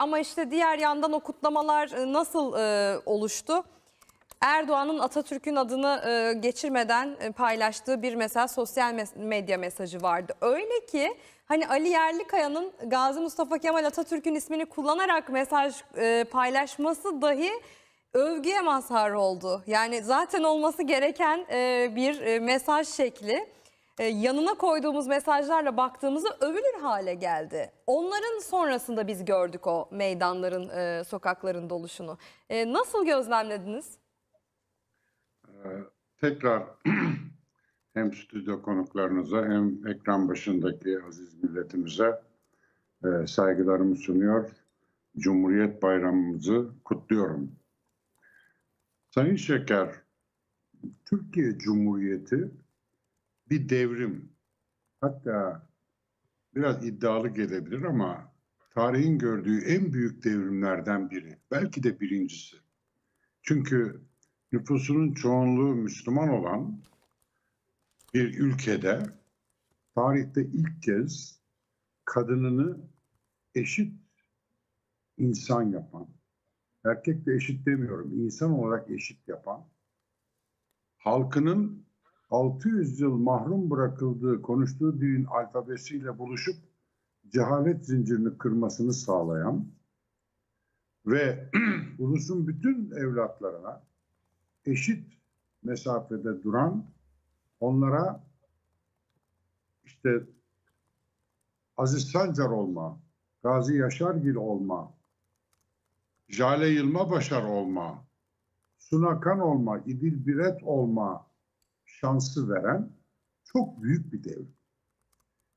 Ama işte diğer yandan o kutlamalar e, nasıl e, oluştu? Erdoğan'ın Atatürk'ün adını e, geçirmeden paylaştığı bir mesela sosyal medya mesajı vardı. Öyle ki hani Ali Yerlikaya'nın Gazi Mustafa Kemal Atatürk'ün ismini kullanarak mesaj paylaşması dahi övgüye mazhar oldu. Yani zaten olması gereken bir mesaj şekli e, yanına koyduğumuz mesajlarla baktığımızda övülür hale geldi. Onların sonrasında biz gördük o meydanların, e, sokakların doluşunu. E, nasıl gözlemlediniz? Tekrar hem stüdyo konuklarınıza hem ekran başındaki aziz milletimize saygılarımı sunuyor. Cumhuriyet Bayramımızı kutluyorum. Sayın Şeker, Türkiye Cumhuriyeti bir devrim. Hatta biraz iddialı gelebilir ama tarihin gördüğü en büyük devrimlerden biri. Belki de birincisi. Çünkü nüfusunun çoğunluğu Müslüman olan bir ülkede tarihte ilk kez kadınını eşit insan yapan, erkek de eşit demiyorum, insan olarak eşit yapan, halkının 600 yıl mahrum bırakıldığı, konuştuğu dilin alfabesiyle buluşup cehalet zincirini kırmasını sağlayan ve ulusun bütün evlatlarına eşit mesafede duran onlara işte Aziz Sancar olma, Gazi Yaşargil olma, Jale Yılmabaşar olma, Sunakan olma, İdil Biret olma şansı veren çok büyük bir devrim.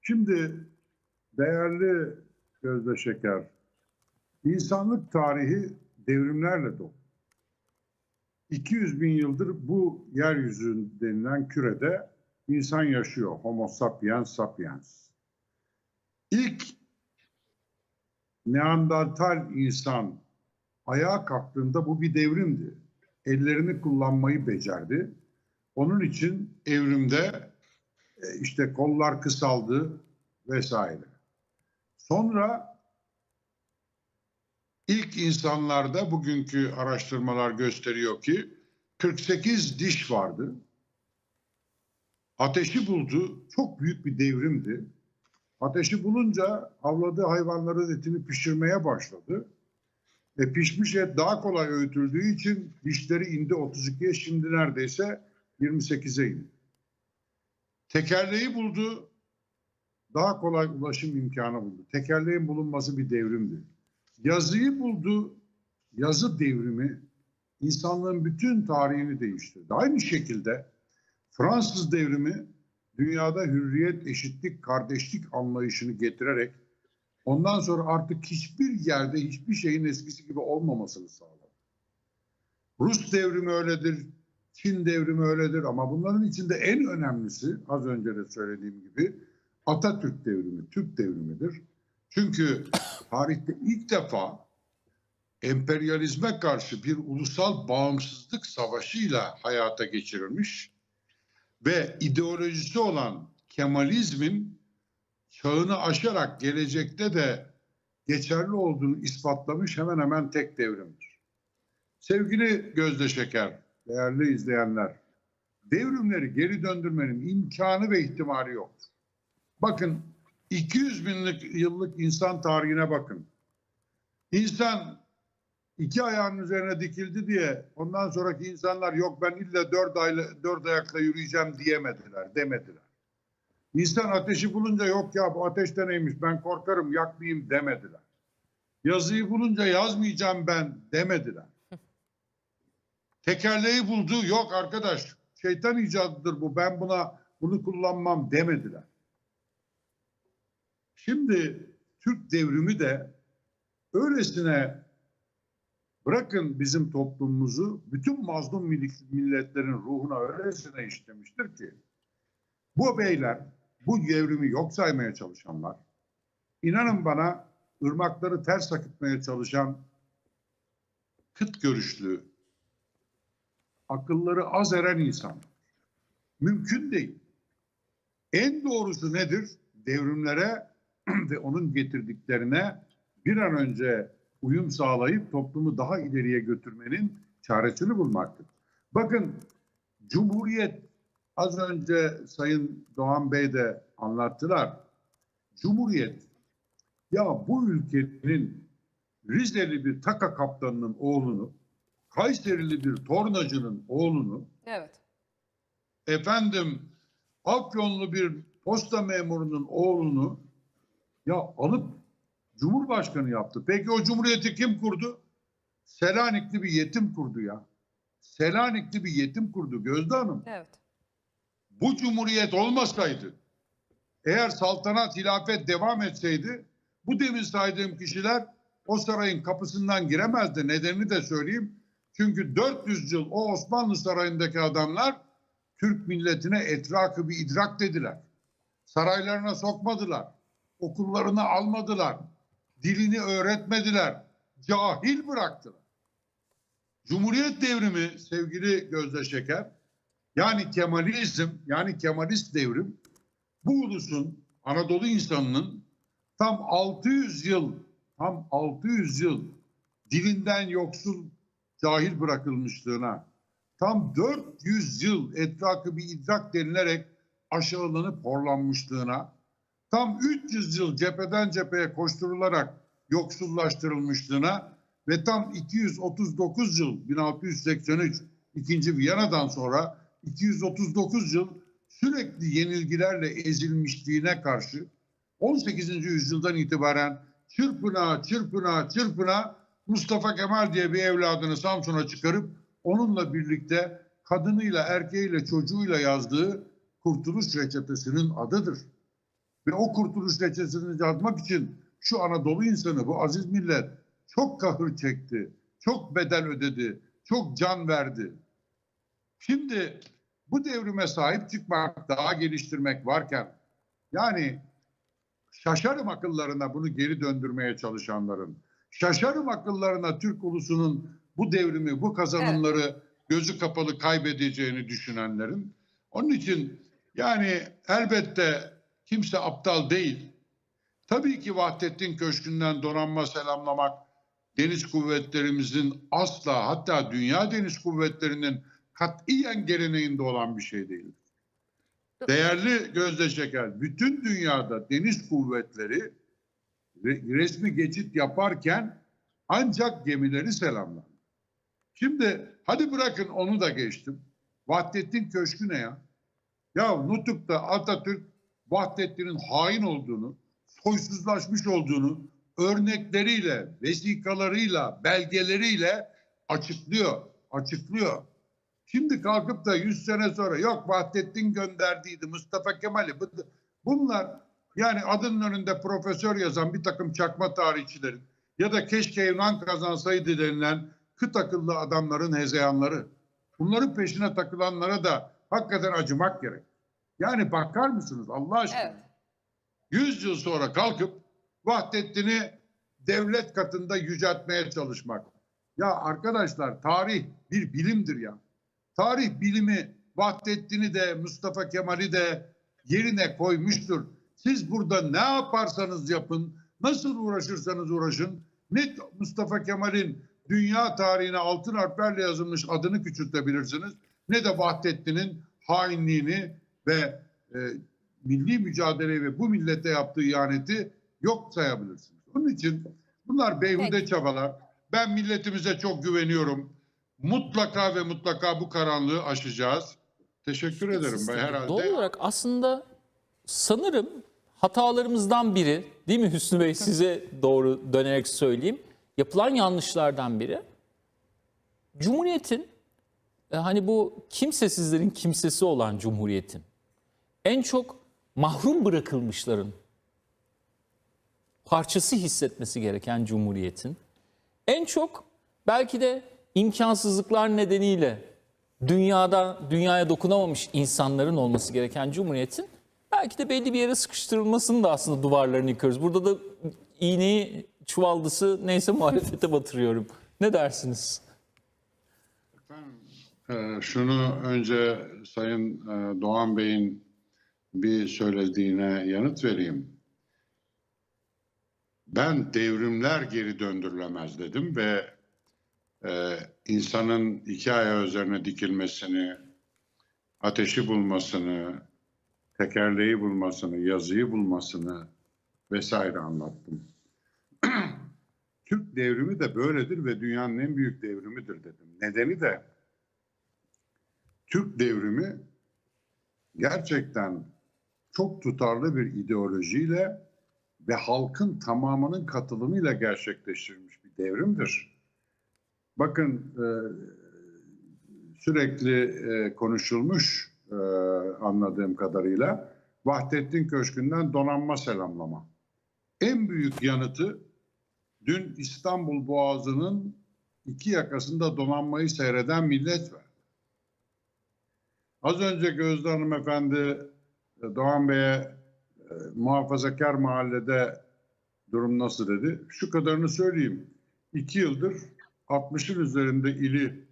Şimdi değerli Gözde Şeker, insanlık tarihi devrimlerle dolu. 200 bin yıldır bu yeryüzü denilen kürede insan yaşıyor. Homo sapiens sapiens. İlk Neandertal insan ayağa kalktığında bu bir devrimdi. Ellerini kullanmayı becerdi. Onun için evrimde e, işte kollar kısaldı vesaire. Sonra ilk insanlarda bugünkü araştırmalar gösteriyor ki 48 diş vardı. Ateşi buldu. Çok büyük bir devrimdi. Ateşi bulunca avladığı hayvanların etini pişirmeye başladı. E pişmiş et daha kolay öğütüldüğü için dişleri indi 32'ye şimdi neredeyse 28'e indi. Tekerleği buldu. Daha kolay ulaşım imkanı buldu. Tekerleğin bulunması bir devrimdi. Yazıyı buldu. Yazı devrimi insanlığın bütün tarihini değiştirdi. Aynı şekilde Fransız devrimi dünyada hürriyet, eşitlik, kardeşlik anlayışını getirerek ondan sonra artık hiçbir yerde hiçbir şeyin eskisi gibi olmamasını sağladı. Rus devrimi öyledir, Çin devrimi öyledir ama bunların içinde en önemlisi az önce de söylediğim gibi Atatürk devrimi, Türk devrimidir. Çünkü tarihte ilk defa emperyalizme karşı bir ulusal bağımsızlık savaşıyla hayata geçirilmiş ve ideolojisi olan Kemalizmin çağını aşarak gelecekte de geçerli olduğunu ispatlamış hemen hemen tek devrimdir. Sevgili Gözde Şeker, değerli izleyenler, devrimleri geri döndürmenin imkanı ve ihtimali yoktur. Bakın 200 binlik yıllık insan tarihine bakın. İnsan iki ayağının üzerine dikildi diye ondan sonraki insanlar yok ben illa dört, ayla, dört ayakla yürüyeceğim diyemediler, demediler. İnsan ateşi bulunca yok ya bu ateş de neymiş ben korkarım yakmayayım demediler. Yazıyı bulunca yazmayacağım ben demediler. Tekerleği buldu yok arkadaş şeytan icadıdır bu ben buna bunu kullanmam demediler. Şimdi Türk devrimi de öylesine bırakın bizim toplumumuzu bütün mazlum milletlerin ruhuna öylesine işlemiştir ki bu beyler bu devrimi yok saymaya çalışanlar inanın bana ırmakları ters akıtmaya çalışan kıt görüşlü akılları az eren insanlar. Mümkün değil. En doğrusu nedir? Devrimlere ve onun getirdiklerine bir an önce uyum sağlayıp toplumu daha ileriye götürmenin çaresini bulmaktır. Bakın Cumhuriyet az önce Sayın Doğan Bey de anlattılar. Cumhuriyet ya bu ülkenin Rizeli bir taka kaptanının oğlunu, Kayserili bir tornacının oğlunu, Evet. efendim Afyonlu bir posta memurunun oğlunu ya alıp Cumhurbaşkanı yaptı. Peki o cumhuriyeti kim kurdu? Selanikli bir yetim kurdu ya. Selanikli bir yetim kurdu Gözde Hanım. Evet. Bu cumhuriyet olmasaydı, eğer saltanat, hilafet devam etseydi, bu demin saydığım kişiler o sarayın kapısından giremezdi. Nedenini de söyleyeyim. Çünkü 400 yıl o Osmanlı sarayındaki adamlar Türk milletine etrakı bir idrak dediler. Saraylarına sokmadılar. Okullarını almadılar. Dilini öğretmediler. Cahil bıraktılar. Cumhuriyet devrimi sevgili Gözde Şeker yani Kemalizm yani Kemalist devrim bu ulusun Anadolu insanının tam 600 yıl tam 600 yıl dilinden yoksul cahil bırakılmışlığına tam 400 yıl etrafı bir idrak denilerek aşağılanıp horlanmışlığına tam 300 yıl cepheden cepheye koşturularak yoksullaştırılmışlığına ve tam 239 yıl 1683 2. Viyana'dan sonra 239 yıl sürekli yenilgilerle ezilmişliğine karşı 18. yüzyıldan itibaren çırpına çırpına çırpına Mustafa Kemal diye bir evladını Samsun'a çıkarıp onunla birlikte kadınıyla erkeğiyle çocuğuyla yazdığı Kurtuluş Reçetesi'nin adıdır. Ve o Kurtuluş Reçetesi'ni yazmak için şu Anadolu insanı, bu aziz millet çok kahır çekti, çok bedel ödedi, çok can verdi. Şimdi bu devrime sahip çıkmak, daha geliştirmek varken yani şaşarım akıllarına bunu geri döndürmeye çalışanların. Şaşarım akıllarına Türk ulusunun bu devrimi, bu kazanımları gözü kapalı kaybedeceğini düşünenlerin. Onun için yani elbette kimse aptal değil. Tabii ki Vahdettin Köşkü'nden donanma selamlamak deniz kuvvetlerimizin asla hatta dünya deniz kuvvetlerinin katiyen geleneğinde olan bir şey değil. Değerli Gözde Şeker, bütün dünyada deniz kuvvetleri resmi geçit yaparken ancak gemileri selamlar. Şimdi hadi bırakın onu da geçtim. Vahdettin Köşkü ne ya? Ya Nutuk'ta Atatürk Vahdettin'in hain olduğunu, soysuzlaşmış olduğunu örnekleriyle, vesikalarıyla, belgeleriyle açıklıyor, açıklıyor. Şimdi kalkıp da 100 sene sonra yok Vahdettin gönderdiydi Mustafa Kemal'i. Bu- Bunlar yani adının önünde profesör yazan bir takım çakma tarihçilerin ya da keşke Yunan kazansaydı denilen kıt akıllı adamların hezeyanları. Bunların peşine takılanlara da hakikaten acımak gerek. Yani bakar mısınız Allah aşkına? Evet. 100 yıl sonra kalkıp Vahdettin'i devlet katında yüceltmeye çalışmak. Ya arkadaşlar tarih bir bilimdir ya. Tarih bilimi Vahdettin'i de Mustafa Kemal'i de yerine koymuştur. Siz burada ne yaparsanız yapın, nasıl uğraşırsanız uğraşın, ne Mustafa Kemal'in dünya tarihine altın harflerle yazılmış adını küçültebilirsiniz, ne de Vahdettin'in hainliğini ve e, milli mücadeleyi ve bu millete yaptığı ihaneti yok sayabilirsiniz. Onun için bunlar beyhude Peki. çabalar. Ben milletimize çok güveniyorum. Mutlaka ve mutlaka bu karanlığı aşacağız. Teşekkür ederim ben herhalde. Doğal olarak aslında sanırım hatalarımızdan biri değil mi Hüsnü Bey size doğru dönerek söyleyeyim. Yapılan yanlışlardan biri. Cumhuriyetin e, hani bu kimsesizlerin kimsesi olan cumhuriyetin en çok mahrum bırakılmışların parçası hissetmesi gereken cumhuriyetin en çok belki de imkansızlıklar nedeniyle dünyada dünyaya dokunamamış insanların olması gereken cumhuriyetin belki de belli bir yere sıkıştırılmasının da aslında duvarlarını yıkıyoruz. Burada da iğneyi çuvaldısı neyse muhalefete batırıyorum. Ne dersiniz? Ee, şunu önce Sayın e, Doğan Bey'in bir söylediğine yanıt vereyim. Ben devrimler geri döndürülemez dedim ve e, insanın iki ayağı üzerine dikilmesini, ateşi bulmasını, tekerleği bulmasını, yazıyı bulmasını vesaire anlattım. Türk devrimi de böyledir ve dünyanın en büyük devrimidir dedim. Nedeni de Türk devrimi gerçekten çok tutarlı bir ideolojiyle ve halkın tamamının katılımıyla gerçekleştirilmiş bir devrimdir. Bakın e, sürekli e, konuşulmuş e, anladığım kadarıyla Vahdettin Köşkü'nden donanma selamlama. En büyük yanıtı dün İstanbul Boğazı'nın iki yakasında donanmayı seyreden millet var. Az önce Gözde Hanımefendi e, Doğan Bey'e e, muhafazakar mahallede durum nasıl dedi. Şu kadarını söyleyeyim. İki yıldır 60'ın üzerinde ili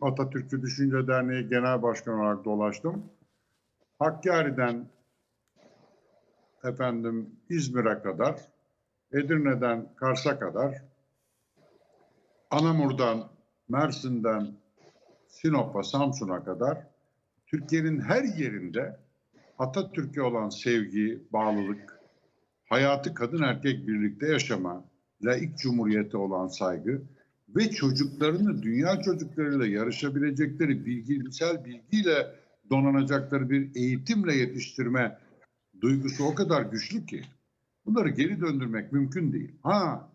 Atatürk'ü Düşünce Derneği Genel Başkanı olarak dolaştım. Hakkari'den efendim İzmir'e kadar, Edirne'den Kars'a kadar, Anamur'dan, Mersin'den Sinop'a, Samsun'a kadar Türkiye'nin her yerinde Atatürk'e olan sevgi, bağlılık, hayatı kadın erkek birlikte yaşama, laik cumhuriyete olan saygı ve çocuklarını dünya çocuklarıyla yarışabilecekleri bilgisel bilgiyle donanacakları bir eğitimle yetiştirme duygusu o kadar güçlü ki bunları geri döndürmek mümkün değil. Ha,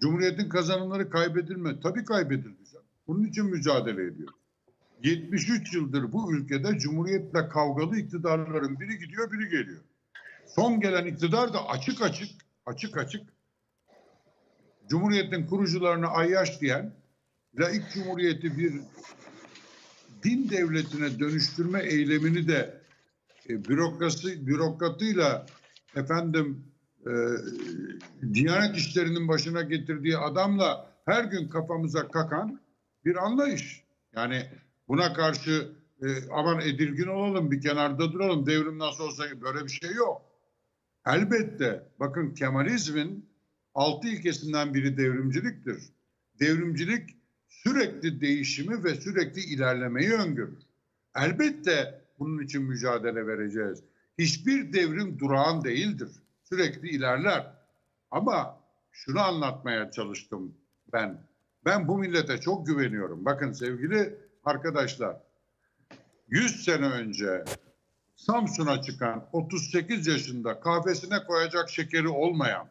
Cumhuriyetin kazanımları kaybedilme. Tabii kaybedildi. Bunun için mücadele ediyor. 73 yıldır bu ülkede Cumhuriyet'le kavgalı iktidarların biri gidiyor biri geliyor. Son gelen iktidar da açık açık, açık açık Cumhuriyet'in kurucularını ayyaş diyen, laik cumhuriyeti bir din devletine dönüştürme eylemini de e, bürokrasi bürokratıyla efendim e, Diyanet işlerinin başına getirdiği adamla her gün kafamıza kakan bir anlayış. Yani buna karşı e, aman edilgin olalım bir kenarda duralım devrim nasıl olsa böyle bir şey yok. Elbette bakın Kemalizmin altı ilkesinden biri devrimciliktir. Devrimcilik sürekli değişimi ve sürekli ilerlemeyi öngörür. Elbette bunun için mücadele vereceğiz. Hiçbir devrim durağan değildir. Sürekli ilerler. Ama şunu anlatmaya çalıştım ben. Ben bu millete çok güveniyorum. Bakın sevgili arkadaşlar. 100 sene önce Samsun'a çıkan 38 yaşında kahvesine koyacak şekeri olmayan,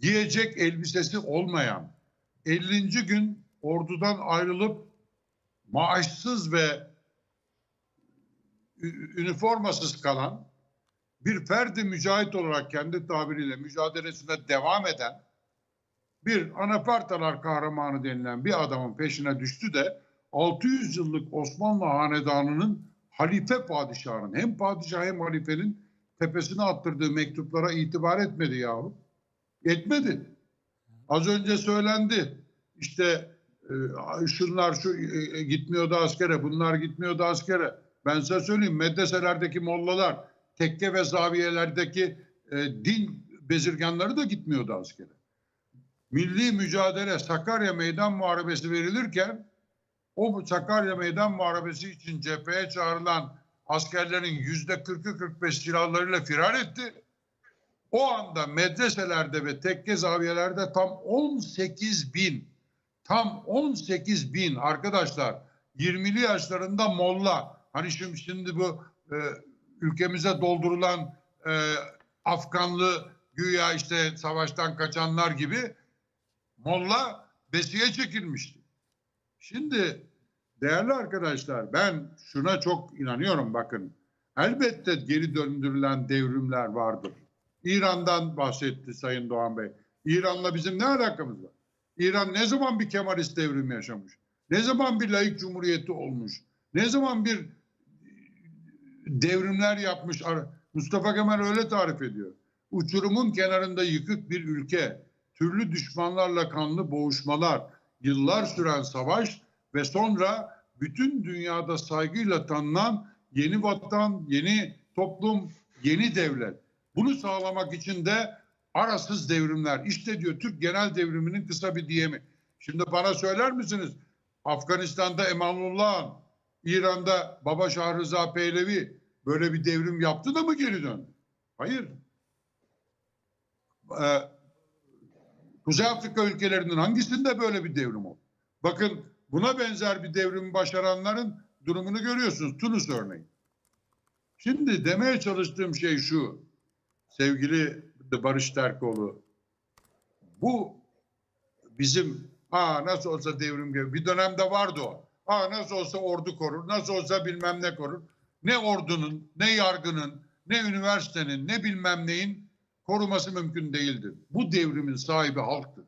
giyecek elbisesi olmayan, 50. gün ordudan ayrılıp maaşsız ve üniformasız kalan bir ferdi mücahit olarak kendi tabiriyle mücadelesine devam eden bir anapartalar kahramanı denilen bir adamın peşine düştü de 600 yıllık Osmanlı hanedanının halife padişahının hem padişah hem halifenin tepesine attırdığı mektuplara itibar etmedi yahu. Etmedi. Az önce söylendi. İşte e, şunlar şu e, gitmiyordu askere, bunlar gitmiyordu askere. Ben size söyleyeyim medreselerdeki mollalar, tekke ve zaviyelerdeki e, din bezirganları da gitmiyordu askere. Milli mücadele Sakarya Meydan Muharebesi verilirken o Sakarya Meydan Muharebesi için cepheye çağrılan askerlerin yüzde 40'ı 45 silahlarıyla firar etti. O anda medreselerde ve tekke zaviyelerde tam 18 bin, tam 18 bin arkadaşlar 20'li yaşlarında molla. Hani şimdi, şimdi bu e, ülkemize doldurulan e, Afganlı güya işte savaştan kaçanlar gibi molla besiye çekilmişti. Şimdi değerli arkadaşlar ben şuna çok inanıyorum bakın. Elbette geri döndürülen devrimler vardır. İran'dan bahsetti Sayın Doğan Bey. İran'la bizim ne alakamız var? İran ne zaman bir Kemalist devrim yaşamış? Ne zaman bir laik cumhuriyeti olmuş? Ne zaman bir devrimler yapmış? Mustafa Kemal öyle tarif ediyor. Uçurumun kenarında yıkık bir ülke, türlü düşmanlarla kanlı boğuşmalar, yıllar süren savaş ve sonra bütün dünyada saygıyla tanınan yeni vatan, yeni toplum, yeni devlet. Bunu sağlamak için de arasız devrimler. İşte diyor Türk genel devriminin kısa bir diyemi. Şimdi bana söyler misiniz? Afganistan'da Emanullah'ın, İran'da Baba Şah Rıza Pehlevi böyle bir devrim yaptı da mı geri döndü? Hayır. Ee, Kuzey Afrika ülkelerinin hangisinde böyle bir devrim oldu? Bakın buna benzer bir devrimi başaranların durumunu görüyorsunuz. Tunus örneği. Şimdi demeye çalıştığım şey şu. Sevgili Barış Terkoğlu. Bu bizim ha nasıl olsa devrim gibi bir dönemde vardı o. Ha nasıl olsa ordu korur, nasıl olsa bilmem ne korur. Ne ordunun, ne yargının, ne üniversitenin, ne bilmem neyin koruması mümkün değildir. Bu devrimin sahibi halktır.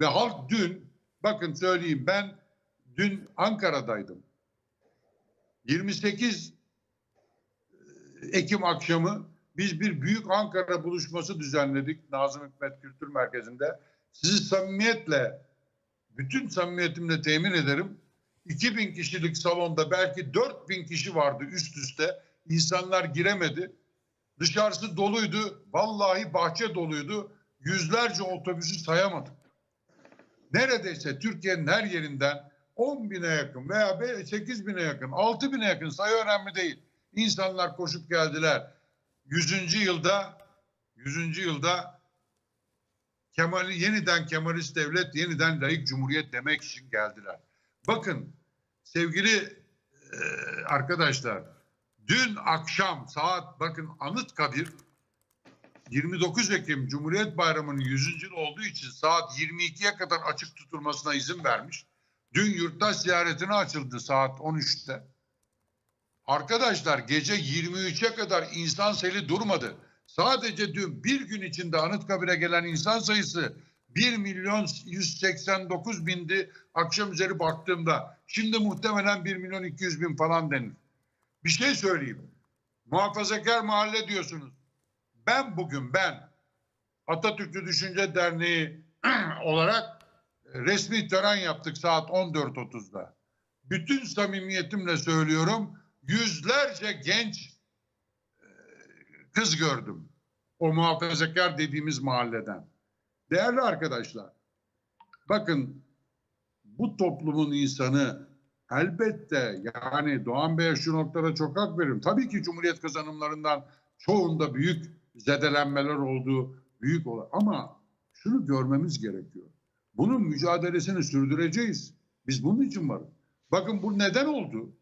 Ve halk dün, bakın söyleyeyim ben dün Ankara'daydım. 28 Ekim akşamı biz bir büyük Ankara buluşması düzenledik Nazım Hikmet Kültür Merkezi'nde. Sizi samimiyetle, bütün samimiyetimle temin ederim. 2000 kişilik salonda belki 4000 kişi vardı üst üste. İnsanlar giremedi. Dışarısı doluydu. Vallahi bahçe doluydu. Yüzlerce otobüsü sayamadık. Neredeyse Türkiye'nin her yerinden 10 bine yakın veya 8 bine yakın, 6 bine yakın sayı önemli değil. İnsanlar koşup geldiler. 100. yılda 100. yılda Kemal yeniden Kemalist devlet, yeniden layık cumhuriyet demek için geldiler. Bakın sevgili e, arkadaşlar dün akşam saat bakın Anıtkabir 29 Ekim Cumhuriyet Bayramı'nın 100. yıl olduğu için saat 22'ye kadar açık tutulmasına izin vermiş. Dün yurttaş ziyaretine açıldı saat 13'te. Arkadaşlar gece 23'e kadar insan seli durmadı. Sadece dün bir gün içinde Anıtkabir'e gelen insan sayısı 1 milyon 189 bindi akşam üzeri baktığımda. Şimdi muhtemelen 1 milyon 200 bin falan denir. Bir şey söyleyeyim. Muhafazakar mahalle diyorsunuz. Ben bugün ben Atatürkçü Düşünce Derneği olarak resmi tören yaptık saat 14.30'da. Bütün samimiyetimle söylüyorum yüzlerce genç e, kız gördüm. O muhafazakar dediğimiz mahalleden. Değerli arkadaşlar, bakın bu toplumun insanı elbette yani Doğan Bey'e şu noktada çok hak veririm. Tabii ki Cumhuriyet kazanımlarından çoğunda büyük zedelenmeler oldu, büyük olan ama şunu görmemiz gerekiyor. Bunun mücadelesini sürdüreceğiz. Biz bunun için varız. Bakın bu neden oldu?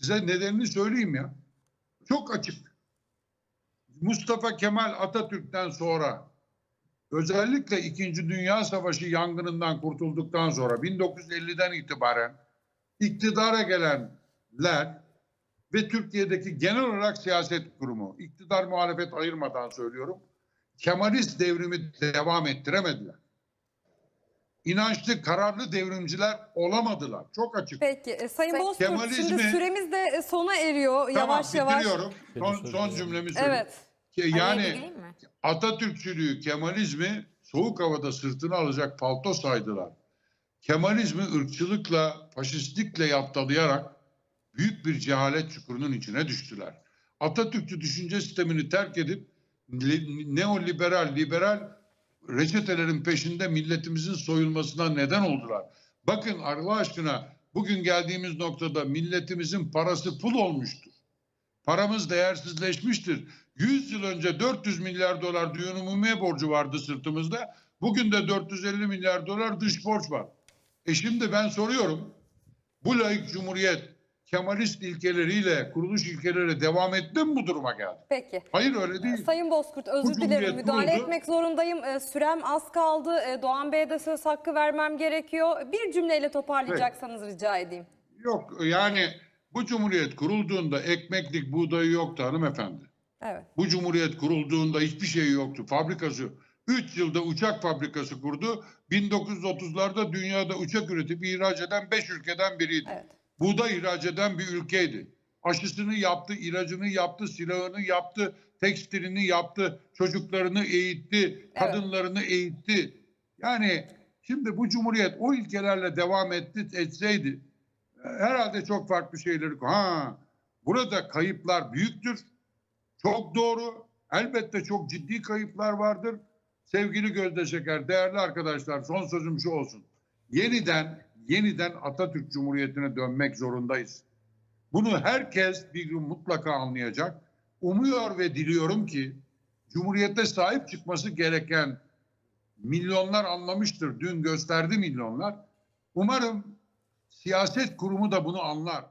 Size nedenini söyleyeyim ya. Çok açık. Mustafa Kemal Atatürk'ten sonra özellikle İkinci Dünya Savaşı yangınından kurtulduktan sonra 1950'den itibaren iktidara gelenler ve Türkiye'deki genel olarak siyaset kurumu, iktidar muhalefet ayırmadan söylüyorum, Kemalist devrimi devam ettiremediler. İnançlı, kararlı devrimciler olamadılar. Çok açık. Peki e, Sayın Bozkurt Kemalizmi- şimdi süremiz de e, sona eriyor Tamam yavaş yavaş. bitiriyorum. Son, son cümlemi söyleyeyim. Evet. Yani? Atatürkçülüğü, Kemalizmi soğuk havada sırtına alacak palto saydılar. Kemalizmi ırkçılıkla, faşistlikle yaptalayarak büyük bir cehalet çukurunun içine düştüler. Atatürkçü düşünce sistemini terk edip li- neoliberal, liberal reçetelerin peşinde milletimizin soyulmasına neden oldular. Bakın Allah aşkına bugün geldiğimiz noktada milletimizin parası pul olmuştur. Paramız değersizleşmiştir. 100 yıl önce 400 milyar dolar düğün umumiye borcu vardı sırtımızda. Bugün de 450 milyar dolar dış borç var. E şimdi ben soruyorum. Bu layık cumhuriyet Kemalist ilkeleriyle, kuruluş ilkeleriyle devam etti mi bu duruma geldi? Peki. Hayır öyle değil. Sayın Bozkurt özür Bu dilerim müdahale kuruldu. etmek zorundayım. E, Sürem az kaldı. E, Doğan Bey'e de söz hakkı vermem gerekiyor. Bir cümleyle toparlayacaksanız rica edeyim. Yok yani bu cumhuriyet kurulduğunda ekmeklik buğdayı yoktu hanımefendi. Evet. Bu cumhuriyet kurulduğunda hiçbir şey yoktu. Fabrikası 3 yılda uçak fabrikası kurdu. 1930'larda dünyada uçak üretip ihraç eden 5 ülkeden biriydi. Evet. Buğday ihraç eden bir ülkeydi. Aşısını yaptı, ilacını yaptı, silahını yaptı, tekstilini yaptı, çocuklarını eğitti, kadınlarını eğitti. Yani şimdi bu cumhuriyet o ilkelerle devam etti, etseydi herhalde çok farklı şeyleri... Ha, burada kayıplar büyüktür. Çok doğru. Elbette çok ciddi kayıplar vardır. sevgili Gözde Şeker, değerli arkadaşlar son sözüm şu olsun. Yeniden, yeniden Atatürk Cumhuriyeti'ne dönmek zorundayız. Bunu herkes bir gün mutlaka anlayacak. Umuyor ve diliyorum ki Cumhuriyete sahip çıkması gereken milyonlar anlamıştır. Dün gösterdi milyonlar. Umarım siyaset kurumu da bunu anlar.